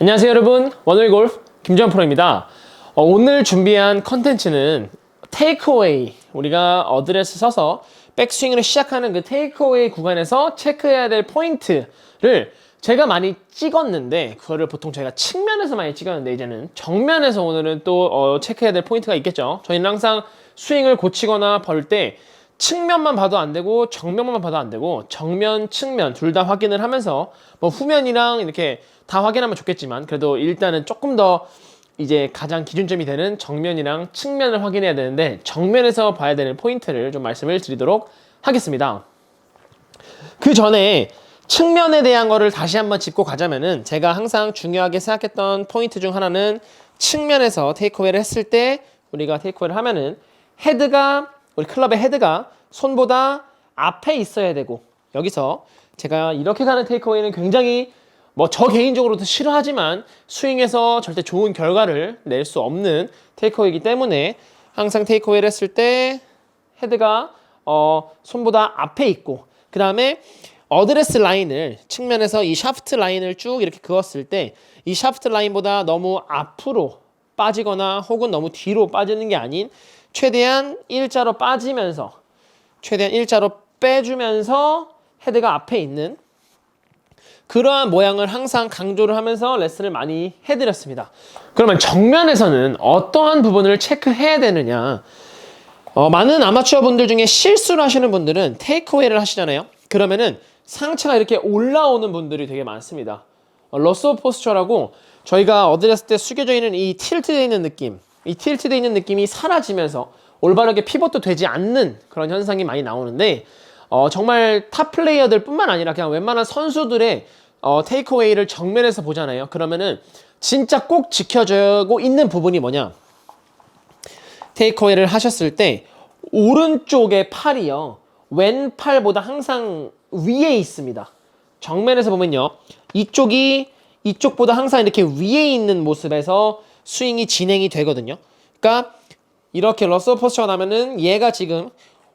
안녕하세요 여러분. 원월골프 김주환 프로입니다. 어, 오늘 준비한 컨텐츠는 테이크어웨이 우리가 어드레스 써서 백스윙을 시작하는 그 테이크어웨이 구간에서 체크해야 될 포인트를 제가 많이 찍었는데 그거를 보통 제가 측면에서 많이 찍었는데 이제는 정면에서 오늘은 또 어, 체크해야 될 포인트가 있겠죠. 저희는 항상 스윙을 고치거나 벌 때 측면만 봐도 안 되고 정면만 봐도 안 되고 정면, 측면 둘 다 확인을 하면서 뭐 후면이랑 이렇게 다 확인하면 좋겠지만 그래도 일단은 조금 더 이제 가장 기준점이 되는 정면이랑 측면을 확인해야 되는데 정면에서 봐야 되는 포인트를 좀 말씀을 드리도록 하겠습니다. 그 전에 측면에 대한 거를 다시 한번 짚고 가자면은 제가 항상 중요하게 생각했던 포인트 중 하나는 측면에서 테이크어웨이를 했을 때 우리가 테이크어웨이를 하면은 헤드가 우리 클럽의 헤드가 손보다 앞에 있어야 되고 여기서 제가 이렇게 가는 테이크어웨이는 굉장히 뭐 저 개인적으로도 싫어하지만 스윙에서 절대 좋은 결과를 낼 수 없는 테이크어웨이기 때문에 항상 테이크어웨이를 했을 때 헤드가 어 손보다 앞에 있고 그 다음에 어드레스 라인을 측면에서 이 샤프트 라인을 쭉 이렇게 그었을 때 이 샤프트 라인보다 너무 앞으로 빠지거나 혹은 너무 뒤로 빠지는 게 아닌 최대한 일자로 빠지면서 최대한 일자로 빼주면서 헤드가 앞에 있는 그러한 모양을 항상 강조를 하면서 레슨을 많이 해드렸습니다. 그러면 정면에서는 어떠한 부분을 체크해야 되느냐? 어, 많은 아마추어 분들 중에 실수를 하시는 분들은 테이크어웨이를 하시잖아요. 그러면은 상체가 이렇게 올라오는 분들이 되게 많습니다. 어, 러스 포스처라고 저희가 어드레스 때 숙여져 있는 이 틸트되어 있는 느낌, 이 틸트되어 있는 느낌이 사라지면서 올바르게 피벗도 되지 않는 그런 현상이 많이 나오는데 어, 정말 탑 플레이어들 뿐만 아니라 그냥 웬만한 선수들의 어, 테이크어웨이를 정면에서 보잖아요. 그러면은 진짜 꼭 지켜주고 있는 부분이 뭐냐? 테이크어웨이를 하셨을 때 오른쪽의 팔이요. 왼팔보다 항상 위에 있습니다. 정면에서 보면요. 이쪽이 이쪽보다 항상 이렇게 위에 있는 모습에서 스윙이 진행이 되거든요. 그러니까 이렇게 러서 포스처가 나면은 얘가 지금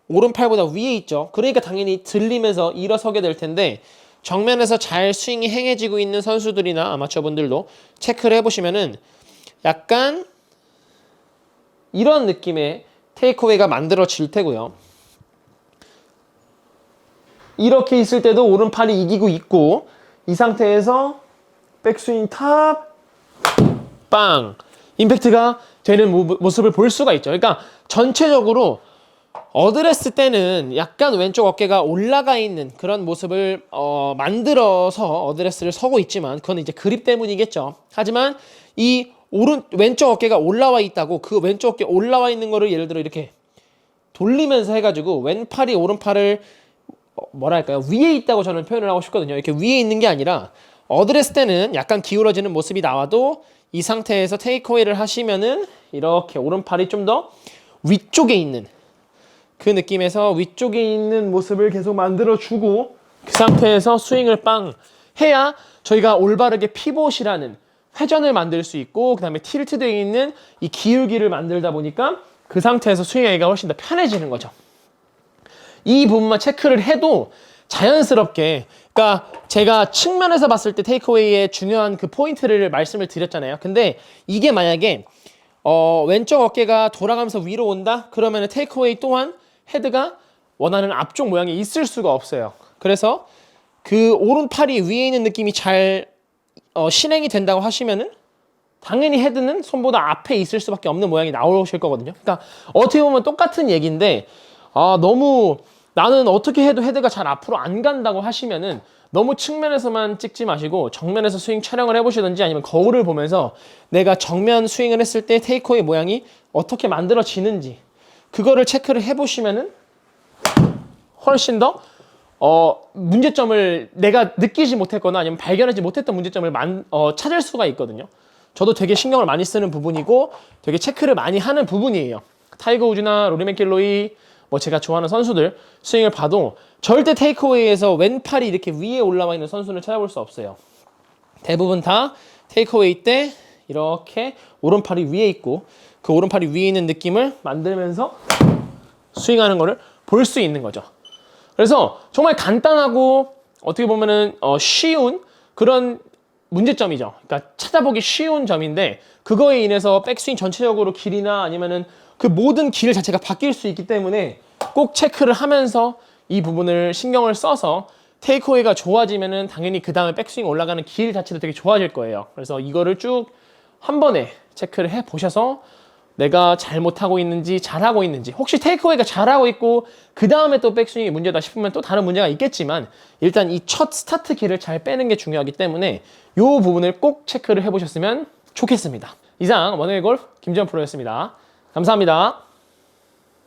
오른팔보다 위에 있죠. 그러니까 당연히 들리면서 일어서게 될 텐데 정면에서 잘 스윙이 행해지고 있는 선수들이나 아마추어분들도 체크를 해보시면은 약간 이런 느낌의 테이크어웨이가 만들어질 테고요. 이렇게 있을 때도 오른팔이 이기고 있고 이 상태에서 백스윙 탑 빵! 임팩트가 되는 모- 모습을 볼 수가 있죠. 그러니까 전체적으로 어드레스 때는 약간 왼쪽 어깨가 올라가 있는 그런 모습을 어, 만들어서 어드레스를 서고 있지만 그건 이제 그립 때문이겠죠. 하지만 이 오른 왼쪽 어깨가 올라와 있다고 그 왼쪽 어깨 올라와 있는 거를 예를 들어 이렇게 돌리면서 해가지고 왼팔이 오른팔을 어, 뭐랄까요 위에 있다고 저는 표현을 하고 싶거든요. 이렇게 위에 있는 게 아니라 어드레스 때는 약간 기울어지는 모습이 나와도 이 상태에서 테이크어웨이를 하시면은 이렇게 오른팔이 좀 더 위쪽에 있는 그 느낌에서 위쪽에 있는 모습을 계속 만들어주고 그 상태에서 스윙을 빵 해야 저희가 올바르게 피봇이라는 회전을 만들 수 있고 그 다음에 틸트되어 있는 이 기울기를 만들다 보니까 그 상태에서 스윙하기가 훨씬 더 편해지는 거죠. 이 부분만 체크를 해도 자연스럽게 그러니까 제가 측면에서 봤을 때 테이크어웨이의 중요한 그 포인트를 말씀을 드렸잖아요. 근데 이게 만약에 어, 왼쪽 어깨가 돌아가면서 위로 온다? 그러면 테이크어웨이 또한 헤드가 원하는 앞쪽 모양이 있을 수가 없어요. 그래서 그 오른팔이 위에 있는 느낌이 잘 어, 실행이 된다고 하시면은 당연히 헤드는 손보다 앞에 있을 수밖에 없는 모양이 나오실 거거든요. 그러니까 어떻게 보면 똑같은 얘기인데 아 너무 나는 어떻게 해도 헤드가 잘 앞으로 안 간다고 하시면은 너무 측면에서만 찍지 마시고 정면에서 스윙 촬영을 해보시든지 아니면 거울을 보면서 내가 정면 스윙을 했을 때 테이크어웨이 모양이 어떻게 만들어지는지 그거를 체크를 해보시면은 훨씬 더 어, 문제점을 내가 느끼지 못했거나 아니면 발견하지 못했던 문제점을 만, 어, 찾을 수가 있거든요. 저도 되게 신경을 많이 쓰는 부분이고 되게 체크를 많이 하는 부분이에요. 타이거 우즈나 로리 맥길로이 뭐 제가 좋아하는 선수들 스윙을 봐도 절대 테이크어웨이에서 왼팔이 이렇게 위에 올라와 있는 선수를 찾아볼 수 없어요. 대부분 다 테이크어웨이 때 이렇게 오른팔이 위에 있고 그 오른팔이 위에 있는 느낌을 만들면서 스윙하는 거를 볼 수 있는 거죠. 그래서 정말 간단하고 어떻게 보면은 어, 쉬운 그런 문제점이죠. 그러니까 찾아보기 쉬운 점인데 그거에 인해서 백스윙 전체적으로 길이나 아니면은 그 모든 길 자체가 바뀔 수 있기 때문에 꼭 체크를 하면서 이 부분을 신경을 써서 테이크어웨이가 좋아지면은 당연히 그 다음에 백스윙 올라가는 길 자체도 되게 좋아질 거예요. 그래서 이거를 쭉 한 번에 체크를 해 보셔서 내가 잘못하고 있는지 잘하고 있는지 혹시 테이크어웨이가 잘하고 있고 그 다음에 또 백스윙이 문제다 싶으면 또 다른 문제가 있겠지만 일단 이 첫 스타트 길을 잘 빼는 게 중요하기 때문에 이 부분을 꼭 체크를 해보셨으면 좋겠습니다. 이상 원웨이 골프 김지현 프로였습니다. 감사합니다.